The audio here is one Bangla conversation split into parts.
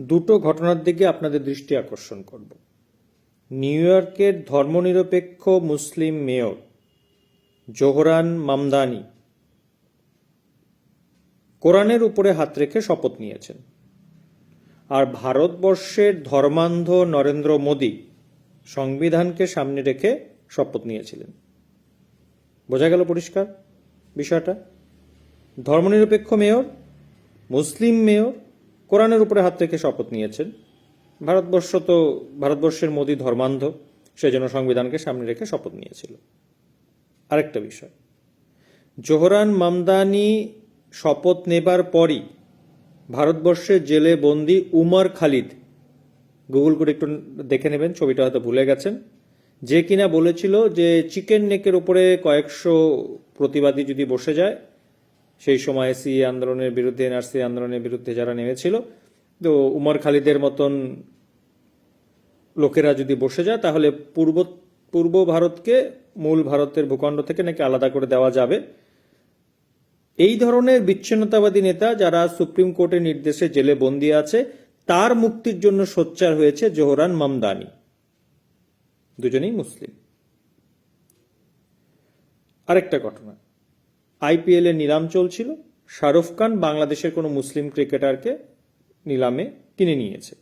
দুটো ঘটনার দিকে আপনাদের দৃষ্টি আকর্ষণ করব। নিউ ইয়র্কের ধর্মনিরপেক্ষ মুসলিম মেয়র জোহরান মামদানি কোরআনের উপরে হাত রেখে শপথ নিয়েছেন। আর ভারতবর্ষের ধর্মান্ধ নরেন্দ্র মোদী সংবিধানকে সামনে রেখে শপথ নিয়েছিলেন। বোঝা গেল পরিষ্কার বিষয়টা? ধর্মনিরপেক্ষ মেয়র, মুসলিম মেয়র কোরআনের উপরে হাত রেখে শপথ নিয়েছেন। ভারতবর্ষ তো ভারতবর্ষের মোদী ধর্মান্ধ, সেজন্য সংবিধানকে সামনে রেখে শপথ নিয়েছিল। আরেকটা বিষয়, জোহরান মামদানি শপথ নেবার পরই ভারতবর্ষের জেলে বন্দি উমর খালিদ, গুগল করে একটু দেখে নেবেন, ছবিটা হয়তো ভুলে গেছেন, যে কিনা বলেছিল যে চিকেন নেকের উপরে কয়েকশো প্রতিবাদী যদি বসে যায় সেই সময় সি আন্দোলনের বিরুদ্ধে, এনআরসি আন্দোলনের বিরুদ্ধে যারা নেমেছিল, তো উমর খালিদের মতন লোকেরা যদি বসে যায়, তাহলে পূর্ব পূর্ব ভারতকে মূল ভারতের ভূখণ্ড থেকে নাকি আলাদা করে দেওয়া যাবে। এই ধরনের বিচ্ছিন্নতাবাদী নেতা যারা সুপ্রিম কোর্টের নির্দেশে জেলে বন্দী আছে, তার মুক্তির জন্য সোচ্চার হয়েছে জোহরান মামদানি। দুজনেই মুসলিম। আরেকটা ঘটনা। আইপিএল নিলাম চলছিল। শাহরুখ খান বাংলাদেশের কোনো মুসলিম ক্রিকেটারকে নিলামে কিনে নিয়েছে।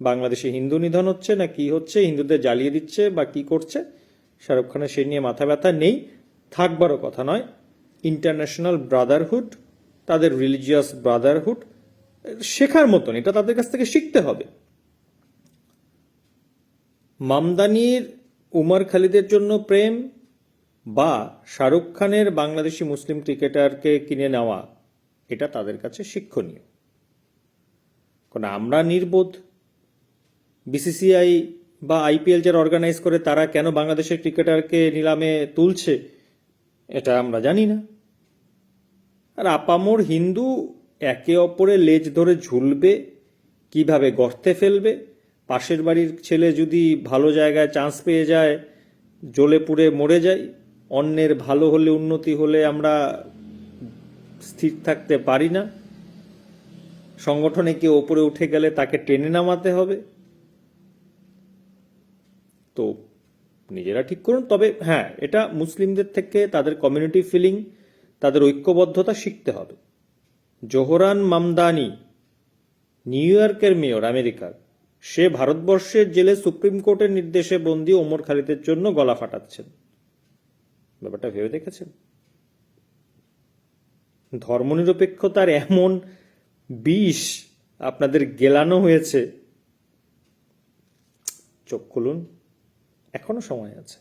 বাংলাদেশে হিন্দু নিধন হচ্ছে না কি হচ্ছে, হিন্দুদের জ্বালিয়ে দিচ্ছে বা কি করছে, শাহরুখ খানের সেই নিয়ে মাথা ব্যথা নেই। থাকবারও কথা নয়। ইন্টারন্যাশনাল ব্রাদারহুড, তাদের রিলিজিয়াস ব্রাদারহুড, শেখার মতন, এটা তাদের কাছ থেকে শিখতে হবে। মামদানির, উমর খালিদের জন্য প্রেম বা শাহরুখ খানের বাংলাদেশি মুসলিম ক্রিকেটারকে কিনে নেওয়া, এটা তাদের কাছে শিক্ষণীয়। কারণ আমরা নির্বোধ? বিসিসিআই বা আইপিএল যারা অর্গানাইজ করে, তারা কেন বাংলাদেশের ক্রিকেটারকে নিলামে তুলছে, এটা আমরা জানি না। আর আপামোর হিন্দু একে অপরের লেজ ধরে ঝুলবে, কীভাবে গর্তে ফেলবে? পাশের বাড়ির ছেলে যদি ভালো জায়গায় চান্স পেয়ে যায়, জ্বলে পুড়ে মরে যায় অন্যের ভালো হলে, উন্নতি হলে আমরা স্থির থাকতে পারি না। সংগঠনে কেউ ওপরে উঠে গেলে তাকে টেনে নামাতে হবে। তো নিজেরা ঠিক করুন। তবে হ্যাঁ এটা মুসলিমদের থেকে তাদের কমিউনিটি ফিলিং তাদের ঐক্যবদ্ধতা শিখতে হবে। জোহরান মামদানি, নিউ ইয়র্কের মেয়র, আমেরিকার। সে ভারতবর্ষের জেলে সুপ্রিম কোর্টের নির্দেশে বন্দি ওমর খালিদের জন্য গলা ফাটাচ্ছেন। ব্যাপারটা ভেবে দেখেছেন? ধর্মনিরপেক্ষতার এমন বিষ আপনাদের গেলানো হয়েছে। চোখ খুলুন এখনও সময় আছে।